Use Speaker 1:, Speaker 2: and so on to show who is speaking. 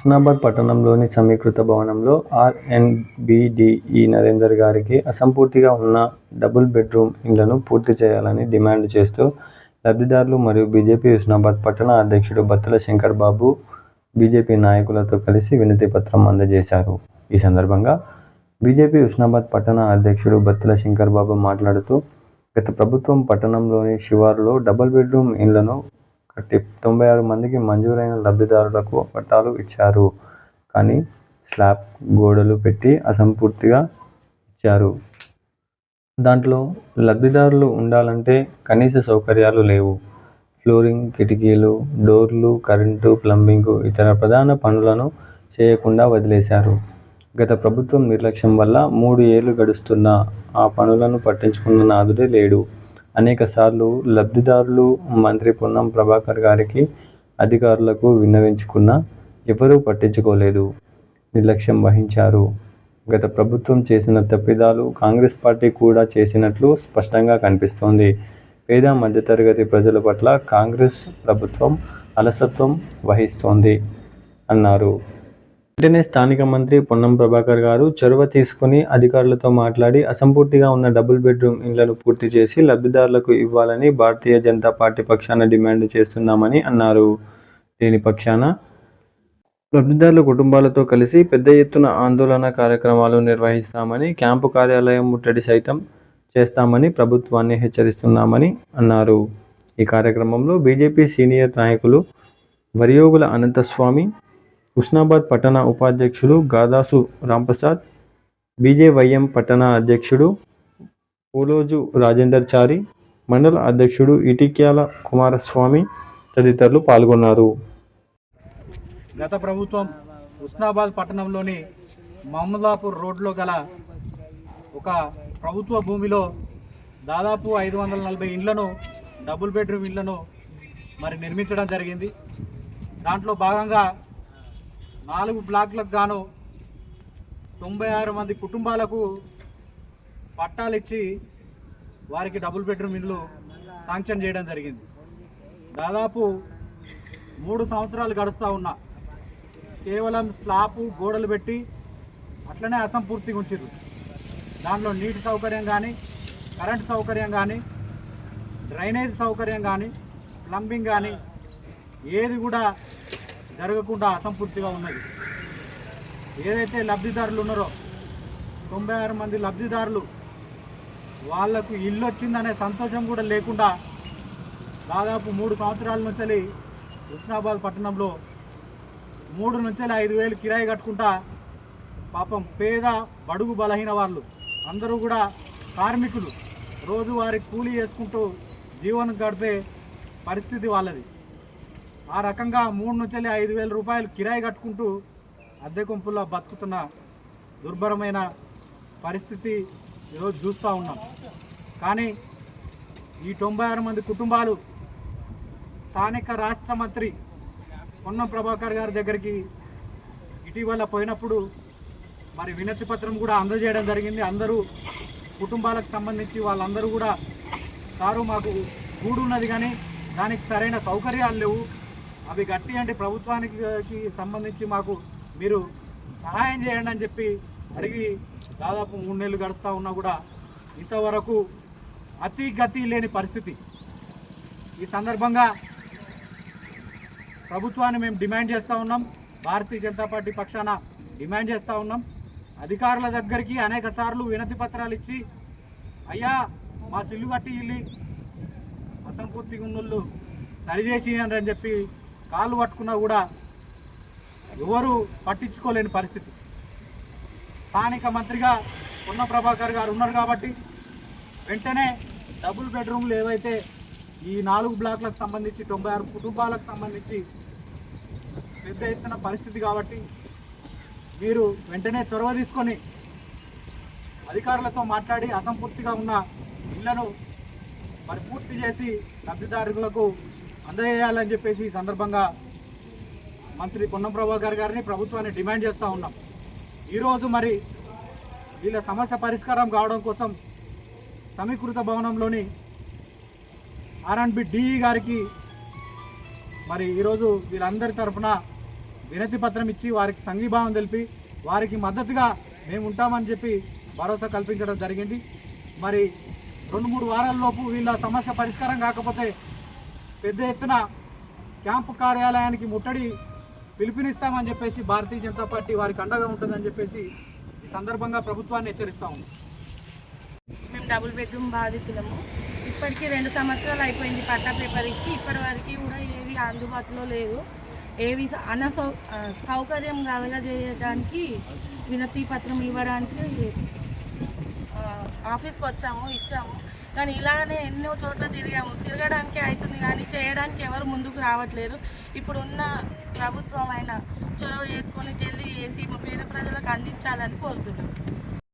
Speaker 1: హుస్నాబాద్ పట్టణంలోని సమీకృత భవనంలో ఆర్ఎన్బిడిఈ నరేందర్ గారికి అసంపూర్తిగా ఉన్న డబుల్ బెడ్రూమ్ ఇండ్లను పూర్తి చేయాలని డిమాండ్ చేస్తూ లబ్ధిదారులు మరియు బీజేపీ హుస్నాబాద్ పట్టణ అధ్యక్షుడు బత్తుల శంకర్ బాబు బీజేపీ నాయకులతో కలిసి వినతి పత్రం అందజేశారు. ఈ సందర్భంగా బీజేపీ హుస్నాబాద్ పట్టణ అధ్యక్షుడు బత్తుల శంకర్ బాబు మాట్లాడుతూ గత ప్రభుత్వం పట్టణంలోని శివారులో డబుల్ బెడ్రూమ్ ఇండ్లను తొంభై ఆరు మందికి మంజూరైన లబ్ధిదారులకు పట్టాలు ఇచ్చారు. కానీ స్లాబ్, గోడలు పెట్టి అసంపూర్తిగా ఇచ్చారు. దాంట్లో లబ్ధిదారులు ఉండాలంటే కనీస సౌకర్యాలు లేవు. ఫ్లోరింగ్, కిటికీలు, డోర్లు, కరెంటు, ప్లంబింగ్, ఇతర ప్రధాన పనులను చేయకుండా వదిలేశారు. గత ప్రభుత్వం నిర్లక్ష్యం వల్ల మూడు ఏళ్ళు గడుస్తున్న ఆ పనులను పట్టించుకున్న నాదుడే లేడు. అనేకసార్లు లబ్ధిదారులు మంత్రి పొన్నం ప్రభాకర్ గారికి, అధికారులకు విన్నవించుకున్నా ఎవరూ పట్టించుకోలేదు. నిర్లక్ష్యం వహించారు. గత ప్రభుత్వం చేసిన తప్పిదాలు కాంగ్రెస్ పార్టీ కూడా చేసినట్లు స్పష్టంగా కనిపిస్తోంది. పేద, మధ్యతరగతి ప్రజల పట్ల కాంగ్రెస్ ప్రభుత్వం అలసత్వం వహిస్తోంది అన్నారు. వెంటనే స్థానిక మంత్రి పొన్నం ప్రభాకర్ గారు చొరవ తీసుకుని అధికారులతో మాట్లాడి అసంపూర్తిగా ఉన్న డబుల్ బెడ్రూమ్ ఇండ్లను పూర్తి చేసి లబ్ధిదారులకు ఇవ్వాలని భారతీయ జనతా పార్టీ పక్షాన డిమాండ్ చేస్తున్నామని అన్నారు. దీని పక్షాన లబ్ధిదారుల కుటుంబాలతో కలిసి పెద్ద ఎత్తున ఆందోళన కార్యక్రమాలు నిర్వహిస్తామని, క్యాంపు కార్యాలయం ముట్టడి సైతం చేస్తామని ప్రభుత్వాన్ని హెచ్చరిస్తున్నామని అన్నారు. ఈ కార్యక్రమంలో బీజేపీ సీనియర్ నాయకులు వరియోగుల అనంతస్వామి, హుస్నాబాద్ పట్టణ ఉపాధ్యక్షుడు గాదాసు రాంప్రసాద్, బీజేవైఎం పట్టణ అధ్యక్షుడు పోలోజు రాజేందర్చారి, మండల అధ్యక్షుడు ఇటిక్యాల కుమారస్వామి తదితరులు పాల్గొన్నారు.
Speaker 2: గత ప్రభుత్వం హుస్నాబాద్ పట్టణంలోని మహమ్మదాపూర్ రోడ్లో గల ఒక ప్రభుత్వ భూమిలో దాదాపు ఐదు వందల నలభై ఇండ్లను డబుల్ బెడ్రూమ్ ఇండ్లను మరి నిర్మించడం జరిగింది దాంట్లో భాగంగా నాలుగు బ్లాక్లకు గాను తొంభై ఆరు మంది కుటుంబాలకు పట్టాలు ఇచ్చి వారికి డబుల్ బెడ్రూమ్ ఇల్లు శాంక్షన్ చేయడం జరిగింది. దాదాపు మూడు సంవత్సరాలు గడుస్తూ ఉన్నా కేవలం స్లాపు గోడలు పెట్టి అట్లనే అసంపూర్తిగా ఉంచారు దాంట్లో నీటి సౌకర్యం కానీ కరెంట్ సౌకర్యం కానీ డ్రైనేజ్ సౌకర్యం కానీ ప్లంబింగ్ కానీ ఏది కూడా జరగకుండా అసంపూర్తిగా ఉన్నది. ఏదైతే లబ్ధిదారులు ఉన్నారో తొంభై ఆరు మంది లబ్ధిదారులు వాళ్ళకు ఇల్లు వచ్చిందనే సంతోషం కూడా లేకుండా దాదాపు మూడు సంవత్సరాల నుంచి హుస్నాబాద్ పట్టణంలో మూడు నుంచి ఐదు వేలు కిరాయి కట్టుకుంటా పాపం పేద బడుగు బలహీన వాళ్ళు అందరూ కూడా కార్మికులు. రోజువారి కూలీ చేసుకుంటూ జీవనం గడిపే పరిస్థితి వాళ్ళది. ఆ రకంగా మూడు నుంచి ఐదు వేల రూపాయలు కిరాయి కట్టుకుంటూ అద్దె కొంపుల్లో బతుకుతున్న దుర్భరమైన పరిస్థితి ఈరోజు చూస్తూ ఉన్నాం. కానీ ఈ తొంభై ఆరు మంది కుటుంబాలు స్థానిక రాష్ట్ర మంత్రి పొన్నం ప్రభాకర్ గారి దగ్గరికి ఇటీవల పోయినప్పుడు మరి వినతి పత్రం కూడా అందజేయడం జరిగింది. అందరూ కుటుంబాలకు సంబంధించి వాళ్ళందరూ కూడా సారు మాకు గూడు ఉన్నది కానీ దానికి సరైన సౌకర్యాలు లేవు. అవి గట్టి అంటే ప్రభుత్వానికి సంబంధించి మాకు మీరు సహాయం చేయండి అని చెప్పి అడిగి దాదాపు మూడు నెలలు గడుస్తూ ఉన్నా కూడా ఇంతవరకు అతి గతి లేని పరిస్థితి. ఈ సందర్భంగా ప్రభుత్వాన్ని మేము డిమాండ్ చేస్తూ ఉన్నాం. భారతీయ జనతా పార్టీ పక్షాన డిమాండ్ చేస్తూ ఉన్నాం. అధికారుల దగ్గరికి అనేక సార్లు వినతి పత్రాలు ఇచ్చి అయ్యా మా ఇల్లు కట్టి ఇల్లి అసంపూర్తిగా ఉన్నోళ్ళు సరిచేసి అని చెప్పి కాళ్ళు పట్టుకున్నా కూడా ఎవరు పట్టించుకోలేని పరిస్థితి. స్థానిక మంత్రిగా పొన్న ప్రభాకర్ గారు ఉన్నారు కాబట్టి వెంటనే డబుల్ బెడ్రూమ్లు ఏవైతే ఈ నాలుగు బ్లాక్లకు సంబంధించి తొంభై ఆరు కుటుంబాలకు సంబంధించి పెద్ద ఎత్తున పరిస్థితి కాబట్టి మీరు వెంటనే చొరవ తీసుకొని అధికారులతో మాట్లాడి అసంపూర్తిగా ఉన్న ఇళ్ళను మరి పూర్తి చేసి లబ్ధిదారులకు అందజేయాలని చెప్పేసి ఈ సందర్భంగా మంత్రి పొన్నం ప్రభాకర్ గారిని ప్రభుత్వాన్ని డిమాండ్ చేస్తూ ఉన్నాం. ఈరోజు మరి వీళ్ళ సమస్య పరిష్కారం కావడం కోసం సమీకృత భవనంలోని ఆర్ఎండ్బి డిఈ గారికి మరి ఈరోజు వీళ్ళందరి తరఫున వినతి పత్రం ఇచ్చి వారికి సంఘీభావం తెలిపి వారికి మద్దతుగా మేము ఉంటామని చెప్పి భరోసా కల్పించడం జరిగింది. మరి రెండు మూడు వారాల్లోపు వీళ్ళ సమస్య పరిష్కారం కాకపోతే పెద్ద ఎత్తున క్యాంపు కార్యాలయానికి ముట్టడి పిలుపునిస్తామని చెప్పేసి భారతీయ జనతా పార్టీ వారికి అండగా ఉంటుందని చెప్పేసి ఈ సందర్భంగా ప్రభుత్వాన్ని హెచ్చరిస్తా ఉంది
Speaker 3: మేము డబుల్ బెడ్రూమ్ బాధితులము. ఇప్పటికీ రెండు సంవత్సరాలు అయిపోయింది పట్టా పేపర్ ఇచ్చి. ఇప్పటి వరకు కూడా ఏవి అందుబాటులో లేదు. ఏవి అన్న అనసౌ సౌకర్యం కలగజేయడానికి వినతి పత్రం ఇవ్వడానికి ఆఫీస్కి వచ్చాము ఇచ్చాము. కానీ ఇలానే ఎన్నో చోట్ల తిరిగాము. తిరగడానికి అవుతుంది కానీ చేయడానికి ఎవరు ముందుకు రావట్లేదు. ఇప్పుడున్న ప్రభుత్వం అయినా చొరవ చేసుకొని జల్దీ చేసి మా పేద ప్రజలకు అందించాలని కోరుతున్నాం.